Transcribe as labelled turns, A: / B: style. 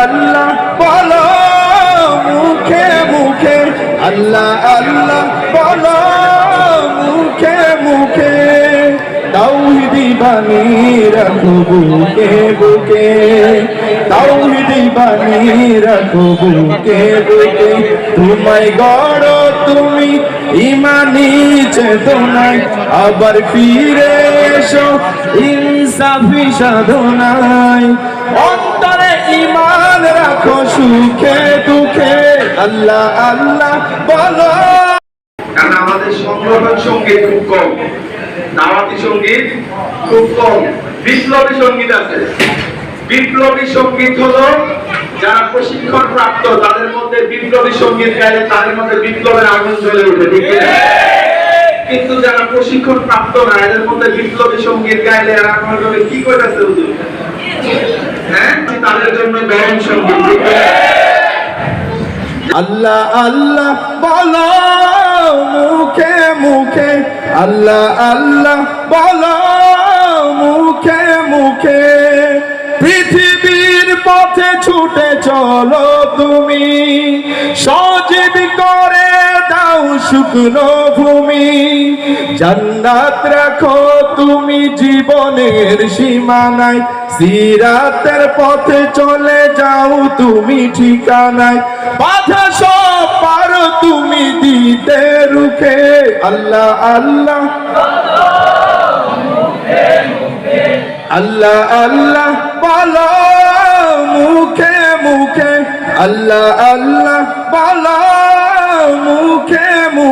A: আল্লাহ বলো মুখে মুখে। আল্লাহ আল্লাহ বলো মুখে মুখে। তাওহিদি বাণী রাখো বুকে বুকে। তাওহিদি বাণী বুকে বুকে। তোমায় গড় তুমি ইমানি চেতনায়। আবার ফিরে এসো ইনসাফি সাধনায়। সুখে দুঃখে। আল্লাহ আল্লাহ বলো।
B: কারণ আমাদের সংগঠন সংগীত খুব কম। দাওয়াতি সংগীত খুব কম। বিপ্লবী সংগীত আছে। বিপ্লবী সংগীত হলো যারা প্রশিক্ষণ প্রাপ্ত তাদের মধ্যে বিপ্লবী সংগীত গাইলে তাদের মধ্যে বিপ্লবের আগুন জ্বলে ওঠে ঠিক কিন্তু যারা প্রশিক্ষণ প্রাপ্ত না এদের মধ্যে বিপ্লবী সংগীত গাইলে এরা কি হ্যাঁ
A: আল্লাহ আল্লাহ, বলো মুখে মুখে। আল্লাহ আল্লাহ, বলো মুখে মুখে। পৃথিবীর পথে ছুটে চলো তুমি। সজীব করে দাও শুকনো ভূমি। জান্নাত রাখো তুমি জীবনের সীমানায়, সিরাতের পথে চলে যাও তুমি ঠিকানায়। বাধা সব পারো তুমি দিতে রুখে, আল্লাহ আল্লাহ। আল্লাহ আল্লাহ, বলো মুখে মুখে। আল্লাহ আল্লাহ, বলো মুখে মুখে